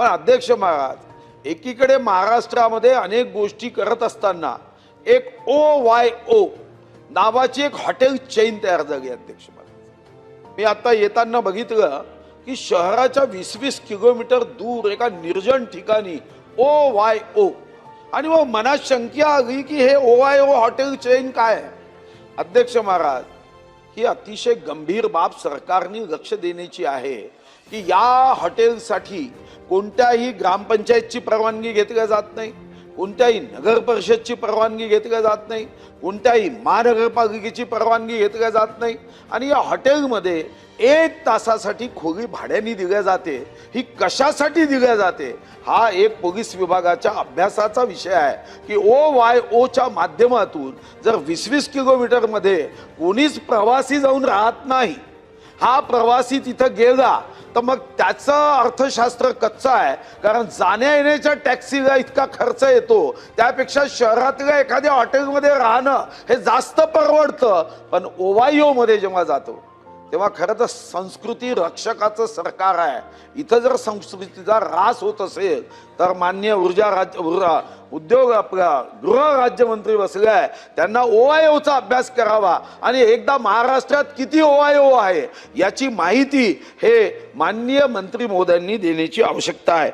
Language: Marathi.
पण अध्यक्ष महाराज एकीकडे महाराष्ट्रामध्ये अनेक गोष्टी करत असताना एक ओ वाय ओ नावाची एक हॉटेल चेन तयार झाली अध्यक्ष महाराज. मी आता येताना बघितलं की शहराच्या वीस वीस किलोमीटर दूर एका निर्जन ठिकाणी ओ वाय ओ आणि मग मनात शंका आली की हे O Y O hotel chain काय अध्यक्ष महाराज ही अतिशय गंभीर बाब सरकारने लक्ष देण्याची आहे की या हॉटेलसाठी कोणत्याही ग्रामपंचायतची परवानगी घेतल्या जात नाही कोणत्याही नगर परिषदची परवानगी घेतल्या जात नाही कोणत्याही महानगरपालिकेची परवानगी घेतल्या जात नाही आणि या हॉटेलमध्ये एक तासासाठी खोली भाड्याने दिल्या जाते. ही कशासाठी दिल्या जाते? हा एक पोलीस विभागाच्या अभ्यासाचा विषय आहे की ओ वाय ओच्या माध्यमातून जर वीस वीस किलोमीटरमध्ये कोणीच प्रवासी जाऊन राहत नाही हा प्रवासी तिथं गेला तर मग त्याचं अर्थशास्त्र कच्चं आहे. कारण जाण्या येण्याच्या टॅक्सीला इतका खर्च येतो. त्यापेक्षा शहरातल्या एखाद्या हॉटेलमध्ये राहणं हे जास्त परवडतं. पण ओवायोमध्ये जेव्हा जातो तेव्हा खरं तर संस्कृती रक्षकाचं सरकार आहे. इथं जर संस्कृतीचा ऱ्हास होत असेल तर मान्य ऊर्जा राज्य ऊर्जा उद्योग आपला गृह राज्यमंत्री बसले आहे त्यांना ओआयओचा अभ्यास करावा. आणि एकदा महाराष्ट्रात किती ओआयओ आहे याची माहिती हे माननीय मंत्री महोदयांनी देण्याची आवश्यकता आहे.